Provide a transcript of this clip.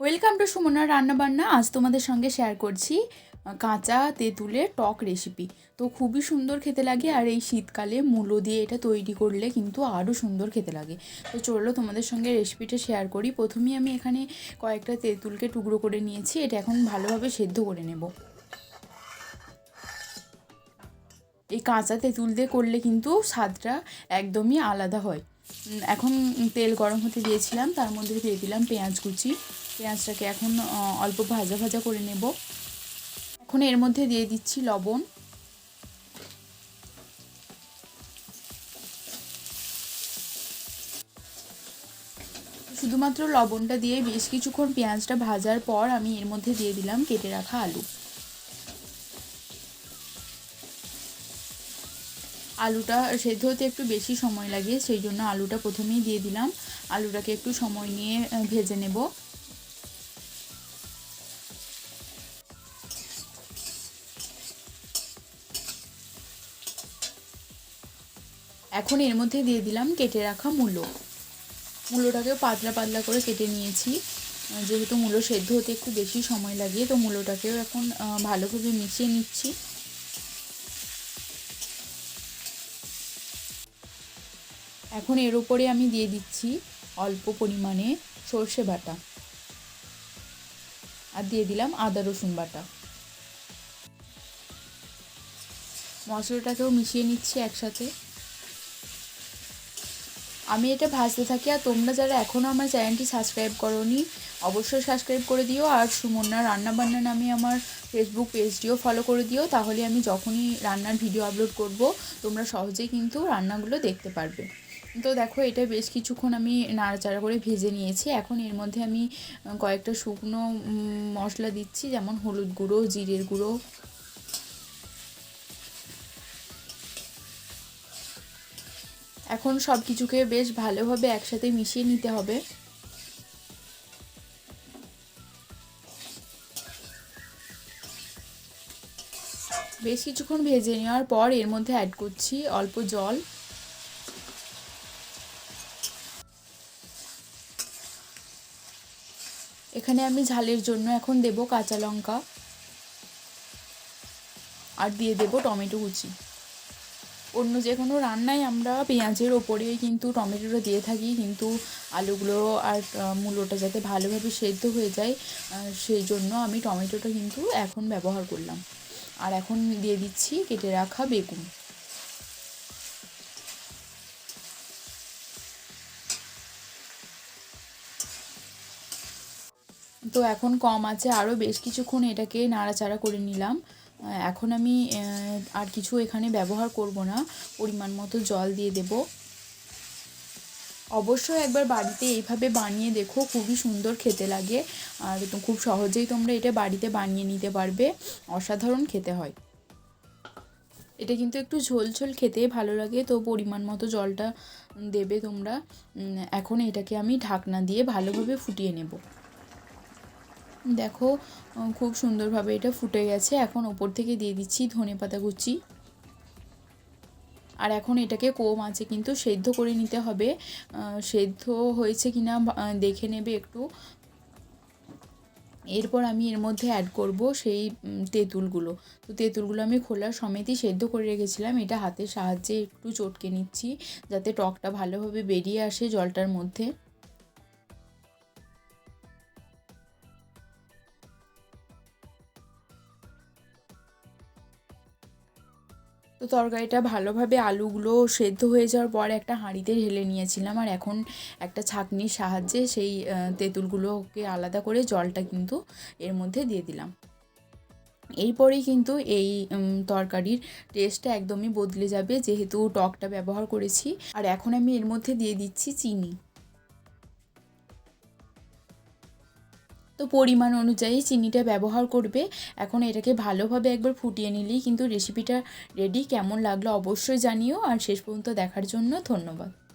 Welcome to Sumana রান্নাবান্না আজ তোমাদের সঙ্গে শেয়ার করছি কাঁচা তেঁতুলের টক রেসিপি তো খুবই সুন্দর খেতে লাগে আর এই শীতকালে মূলো দিয়ে এটা তৈরি করলে কিন্তু আরও সুন্দর খেতে লাগে। তো চলো তোমাদের সঙ্গে রেসিপিটা শেয়ার করি। প্রথমেই আমি এখানে কয়েকটা তেঁতুলকে টুকরো করে নিয়েছি। এটা এখন ভালোভাবে সেদ্ধ করে নেব। এই কাঁচা তেঁতুল দিয়ে করলে কিন্তু স্বাদটা একদমই আলাদা হয়। এখন তেল গরম হতে দিয়েছিলাম, তার মধ্যে দিয়ে দিলাম পেঁয়াজ কুচি। পেঁয়াজটাকে এখন অল্প ভাজা ভাজা করে নেব। এখন এর মধ্যে দিয়ে দিচ্ছি লবণ। শুধুমাত্র লবণটা দিয়ে বেশ কিছুক্ষণ পেঁয়াজটা ভাজার পর আমি এর মধ্যে দিয়ে দিলাম কেটে রাখা আলু। আলুটা সেদ্ধ হতে একটু বেশি সময় লাগে, সেই জন্য আলুটা প্রথমেই দিয়ে দিলাম। আলুটাকে একটু সময় নিয়ে ভেজে নেব। এখন এর মধ্যে দিয়ে দিলাম কেটে রাখা মূলো। মূলোটাকে পাতলা পাতলা করে কেটে নিয়েছি। যেহেতু মূলো সেদ্ধ হতে একটু বেশি সময় লাগে, তো মূলোটাকেও এখন ভালোভাবে মিশিয়ে নিচ্ছি। এখন এর উপরে আমি দিয়ে দিচ্ছি অল্প পরিমাণে সর্ষে বাটা। আর দিয়ে দিলাম আদা, রসুন বাটা। মশলাটাকেও মিশিয়ে নিচ্ছি একসাথে। আমি এটা ভাজতে থাকি আর তোমরা যারা এখনও আমার চ্যানেলটি সাবস্ক্রাইব করোনি, অবশ্যই সাবস্ক্রাইব করে দিও। আর সুমন্যা রান্নাবান্না নামে আমার ফেসবুক পেজটিও ফলো করে দিও। তাহলে আমি যখনই রান্নার ভিডিও আপলোড করব, তোমরা সহজেই কিন্তু রান্নাগুলো দেখতে পারবে। তো দেখো, এটা বেশ কিছুক্ষণ আমি নাড়াচাড়া করে ভেজে নিয়েছি। এখন এর মধ্যে আমি কয়েকটা শুকনো মশলা দিচ্ছি, যেমন হলুদ গুঁড়ো, জিরের গুঁড়ো। এখন সব কিছুকে বেশ ভালোভাবে একসাথে মিশিয়ে নিতে হবে। বেশ কিছুক্ষণ ভেজে নেওয়ার পর এর মধ্যে অ্যাড করছি অল্প জল। এখানে আমি ঝালের জন্য এখন দেব কাঁচা লঙ্কা। আর দিয়ে দেব টমেটো কুচি। অন্য যে কোনো রান্নায় আমরা পেঁয়াজের ওপরে কিন্তু টমেটোটা দিয়ে থাকি, কিন্তু আলুগুলো আর মূলোটা যাতে ভালোভাবে সেদ্ধ হয়ে যায় সেই জন্য আমি টমেটোটা কিন্তু এখন ব্যবহার করলাম। আর এখন দিয়ে দিচ্ছি কেটে রাখা বেগুন। তো এখন কম আছে আরও বেশ কিছুক্ষণ এটাকে নাড়াচাড়া করে নিলাম। এখন আমি আর কিছু এখানে ব্যবহার করব না, পরিমাণ মতো জল দিয়ে দেব। অবশ্যই একবার বাড়িতে এইভাবে বানিয়ে দেখো, খুবই সুন্দর খেতে লাগে। আর খুব সহজেই তোমরা এটা বাড়িতে বানিয়ে নিতে পারবে, অসাধারণ খেতে হয়। এটা কিন্তু একটু ঝোল ঝোল খেতে ভালো লাগে, তো পরিমাণ মতো জলটা দেবে তোমরা। এখন এটাকে আমি ঢাকনা দিয়ে ভালোভাবে ফুটিয়ে নেব। দেখো খুব সুন্দরভাবে এটা ফুটে গেছে। এখন ওপর থেকে দিয়ে দিচ্ছি ধনে পাতা কুচি। আর এখন এটাকে কম আছে, কিন্তু সেদ্ধ করে নিতে হবে। সেদ্ধ হয়েছে কিনা দেখে নেবে একটু। এরপর আমি এর মধ্যে অ্যাড করব সেই তেঁতুলগুলো। তো তেঁতুলগুলো আমি খোলার সমেতই সেদ্ধ করে রেখেছিলাম। এটা হাতের সাহায্যে একটু চটকে নিচ্ছি, যাতে টকটা ভালোভাবে বেরিয়ে আসে জলটার মধ্যে। তরকারিটা ভালোভাবে আলুগুলো সেদ্ধ হয়ে যাওয়ার পর একটা হাঁড়িতে ঢেলে নিয়েছিলাম। আর এখন একটা ছাঁকনির সাহায্যে সেই তেঁতুলগুলোকে আলাদা করে জলটা কিন্তু এর মধ্যে দিয়ে দিলাম। এরপরেই কিন্তু এই তরকারির টেস্টটা একদমই বদলে যাবে যেহেতু টকটা ব্যবহার করেছি। আর এখন আমি এর মধ্যে দিয়ে দিচ্ছি চিনি। তো পরিমাণ অনুযায়ী চিনিটা ব্যবহার করবে। এখন এটাকে ভালোভাবে একবার ফুটিয়ে নিলেই কিন্তু রেসিপিটা রেডি কেমন লাগল অবশ্যই জানিও। আর শেষ পর্যন্ত দেখার জন্য ধন্যবাদ।